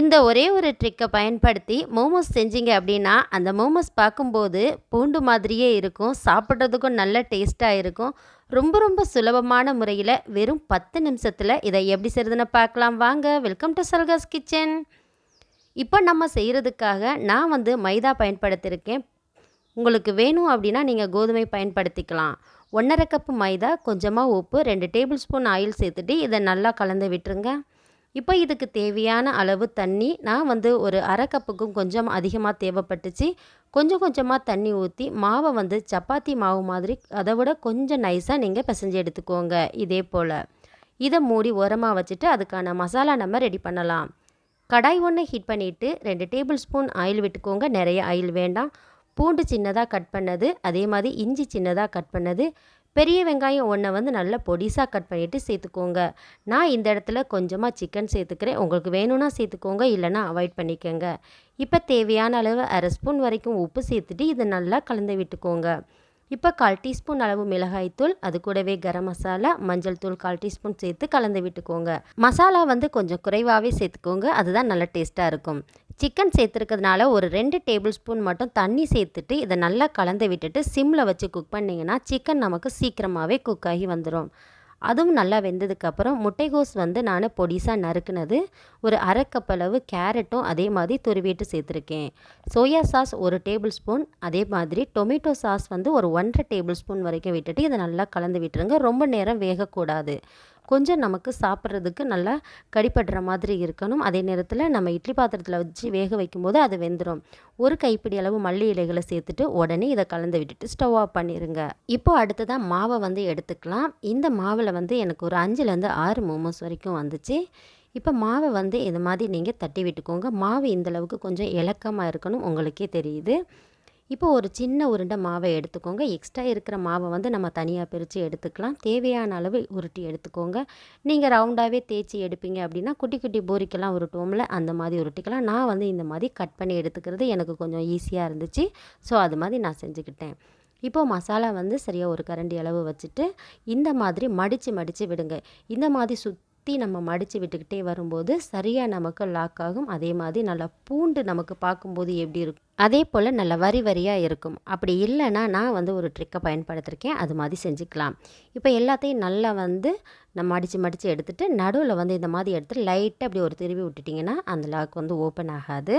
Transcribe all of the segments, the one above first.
இந்த ஒரே ஒரு ட்ரிக்கை பயன்படுத்தி மோமோஸ் செஞ்சீங்க அப்படின்னா அந்த மோமோஸ் பார்க்கும்போது பூண்டு மாதிரியே இருக்கும் சாப்பிட்றதுக்கும் நல்ல டேஸ்ட்டாக இருக்கும். ரொம்ப ரொம்ப சுலபமான முறையில் வெறும் பத்து நிமிஷத்தில் இதை எப்படி செய்கிறதுன்னு பார்க்கலாம் வாங்க. வெல்கம் டு சல்காஸ் கிச்சன் இப்போ நம்ம செய்கிறதுக்காக நான் வந்து மைதா பயன்படுத்தியிருக்கேன். உங்களுக்கு வேணும் அப்படின்னா நீங்கள் கோதுமை பயன்படுத்திக்கலாம். ஒன்றரை கப்பு மைதா கொஞ்சமாக உப்பு ரெண்டு டேபிள் ஸ்பூன் ஆயில் சேர்த்துட்டு இதை நல்லா கலந்து விட்டுருங்க. இப்போ இதுக்கு தேவையான அளவு தண்ணி நான் வந்து ஒரு அரை கப்புக்கும் கொஞ்சம் அதிகமாக தேவைப்பட்டுச்சு. கொஞ்சம் கொஞ்சமாக தண்ணி ஊற்றி மாவை வந்து சப்பாத்தி மாவு மாதிரி அதை விட கொஞ்சம் நைஸாக நீங்கள் பிசைஞ்சு எடுத்துக்கோங்க இதே போல். இதை மூடி உரமாக வச்சுட்டு அதுக்கான மசாலா நம்ம ரெடி பண்ணலாம். கடாய் ஒன்று ஹீட் பண்ணிவிட்டு ரெண்டு டேபிள் ஸ்பூன் ஆயில் விட்டுக்கோங்க. நிறைய ஆயில் வேண்டாம். பூண்டு சின்னதாக கட் பண்ணது அதே மாதிரி இஞ்சி சின்னதாக கட் பண்ணது. பெரிய வெங்காயம் ஒன்றை வந்து நல்லா பொடிசாக கட் பண்ணிவிட்டு சேர்த்துக்கோங்க. நான் இந்த இடத்துல கொஞ்சமாக சிக்கன் சேர்த்துக்கிறேன். உங்களுக்கு வேணும்னா சேர்த்துக்கோங்க இல்லைனா அவாய்ட் பண்ணிக்கோங்க. இப்போ தேவையான அளவு அரை ஸ்பூன் வரைக்கும் உப்பு சேர்த்துட்டு இதை நல்லா கலந்து விட்டுக்கோங்க. இப்போ கால் டீஸ்பூன் அளவு மிளகாய்த்தூள் அது கூடவே கரம் மசாலா மஞ்சள் தூள் கால் டீஸ்பூன் சேர்த்து கலந்து விட்டுக்கோங்க. மசாலா வந்து கொஞ்சம் குறைவாகவே சேர்த்துக்கோங்க அதுதான் நல்ல டேஸ்ட்டாக இருக்கும். சிக்கன் சேர்த்துருக்கிறதுனால ஒரு ரெண்டு டேபிள் ஸ்பூன் மட்டும் தண்ணி சேர்த்துட்டு இதை நல்லா கலந்து விட்டுட்டு சிம்மில் வச்சு குக் பண்ணிங்கன்னா சிக்கன் நமக்கு சீக்கிரமாகவே குக் ஆகி வந்துடும் அதுவும் நல்லா வெந்ததுக்கப்புறம் முட்டைகோஸ் வந்து நான் பொடிசாக நறுக்குனது ஒரு அரை கப் அளவு கேரட்டும் அதே மாதிரி துருவிட்டு சேர்த்துருக்கேன். சோயா சாஸ் ஒரு டேபிள் ஸ்பூன் அதே மாதிரி டொமேட்டோ சாஸ் வந்து ஒரு ஒன்றரை டேபிள் ஸ்பூன் வரைக்கும் விட்டுட்டு இதை நல்லா கலந்து விட்டுருங்க. ரொம்ப நேரம் வேகக்கூடாது. கொஞ்சம் நமக்கு சாப்பிட்றதுக்கு நல்லா கடிப்படுற மாதிரி இருக்கணும். அதே நேரத்தில் நம்ம இட்லி பாத்திரத்தில் வச்சு வேக வைக்கும்போது அது வெந்துடும் ஒரு கைப்பிடி அளவு மல்லி இலைகளை சேர்த்துட்டு உடனே இதை கலந்து விட்டுட்டு ஸ்டவ் ஆஃப் பண்ணிடுங்க இப்போ அடுத்ததாக மாவை வந்து எடுத்துக்கலாம். இந்த மாவில் வந்து எனக்கு ஒரு அஞ்சுலேருந்து ஆறு மோமோஸ் வரைக்கும் வந்துச்சு. இப்போ மாவை வந்து இது மாதிரி நீங்கள் தட்டி விட்டுக்கோங்க. மாவு இந்தளவுக்கு கொஞ்சம் இலக்கமாக இருக்கணும். உங்களுக்கே தெரியுது. இப்போ ஒரு சின்ன உருண்டை மாவை எடுத்துக்கோங்க. எக்ஸ்ட்ரா இருக்கிற மாவை வந்து நம்ம தனியாக பிரித்து எடுத்துக்கலாம். தேவையான அளவு உருட்டி எடுத்துக்கோங்க. நீங்கள் ரவுண்டாகவே தேய்ச்சி எடுப்பீங்க அப்படின்னா குட்டி குட்டி பூரிக்கெல்லாம் உருட்டுவோம்ல அந்த மாதிரி உருட்டிக்கலாம். நான் வந்து இந்த மாதிரி கட் பண்ணி எடுத்துக்கிறது எனக்கு கொஞ்சம் ஈஸியாக இருந்துச்சு. ஸோ அது மாதிரி நான் செஞ்சுக்கிட்டேன். இப்போது மசாலா வந்து சரியாக ஒரு கரண்டி அளவு வச்சுட்டு இந்த மாதிரி மடித்து மடித்து விடுங்க. இந்த மாதிரி சுத் சுற்றி நம்ம மடித்து விட்டுக்கிட்டே வரும்போது சரியாக நமக்கு லாக் ஆகும். அதே மாதிரி நல்லா பூண்டு நமக்கு பார்க்கும்போது எப்படி இருக்கும்? அதே போல் நல்ல வரி வரியாக இருக்கும். அப்படி இல்லைன்னா நான் வந்து ஒரு ட்ரிக்கை பயன்படுத்திருக்கேன். அது மாதிரி செஞ்சுக்கலாம். இப்போ எல்லாத்தையும் நல்லா வந்து நம்ம மடித்து மடித்து எடுத்துகிட்டு நடுவில் வந்து இந்த மாதிரி எடுத்து லைட்டாக அப்படி ஒரு திருவி விட்டுட்டிங்கன்னா அந்த லாக் வந்து ஓப்பன் ஆகாது.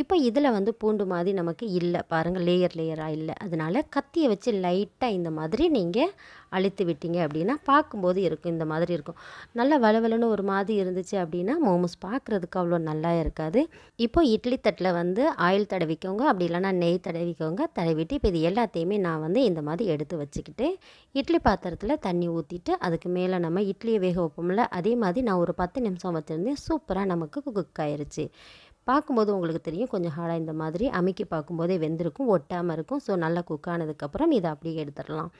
இப்போ இதில் வந்து பூண்டு மாதிரி நமக்கு இல்லை. பாருங்கள் லேயர் லேயராக இல்லை. அதனால் கத்தியை வச்சு லைட்டாக இந்த மாதிரி நீங்கள் அழுத்தி விட்டீங்க அப்படின்னா பார்க்கும்போது இருக்கும் இந்த மாதிரி இருக்கும். நல்லா வளவலன்னு ஒரு மாதிரி இருந்துச்சு அப்படின்னா மோமோஸ் பார்க்குறதுக்கு அவ்வளோ நல்லா இருக்காது. இப்போ இட்லி தட்டில் வந்து ஆயில் தடவிக்கோங்க. அப்படி இல்லைனா நெய் தடவிக்கோங்க. தடவிட்டு இப்போ இது எல்லாத்தையுமே நான் வந்து இந்த மாதிரி எடுத்து வச்சுக்கிட்டு இட்லி பாத்திரத்தில் தண்ணி ஊற்றிட்டு அதுக்கு மேலே நம்ம இட்லியை வேக வைப்போம்ல அதே மாதிரி நான் ஒரு பத்து நிமிஷம் வச்சுருந்தேன். சூப்பராக நமக்கு குக் ஆயிடுச்சு பார்க்கும்போது உங்களுக்கு தெரியும் கொஞ்சம் ஹாலாக இந்த மாதிரி அமைக்கி பார்க்கும்போதே வெந்திருக்கும் ஒட்டாமல் இருக்கும். ஸோ நல்லா குக் ஆனதுக்கப்புறம் இதை அப்படியே எடுத்துடலாம்.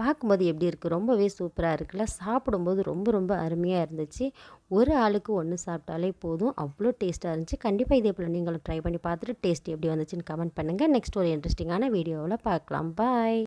பார்க்கும்போது எப்படி இருக்குது ரொம்பவே சூப்பராக இருக்குல்ல? சாப்பிடும்போது ரொம்ப ரொம்ப அருமையாக இருந்துச்சு. ஒரு ஆளுக்கு ஒன்று சாப்பிட்டாலே போதும். அவ்வளோ டேஸ்ட்டாக இருந்துச்சு. கண்டிப்பாக இதே போல் நீங்களும் ட்ரை பண்ணி பார்த்துட்டு டேஸ்ட் எப்படி வந்துச்சுன்னு கமெண்ட் பண்ணுங்கள் நெக்ஸ்ட் ஒரு இன்ட்ரெஸ்டிங்கான வீடியோவில் பார்க்கலாம். பாய்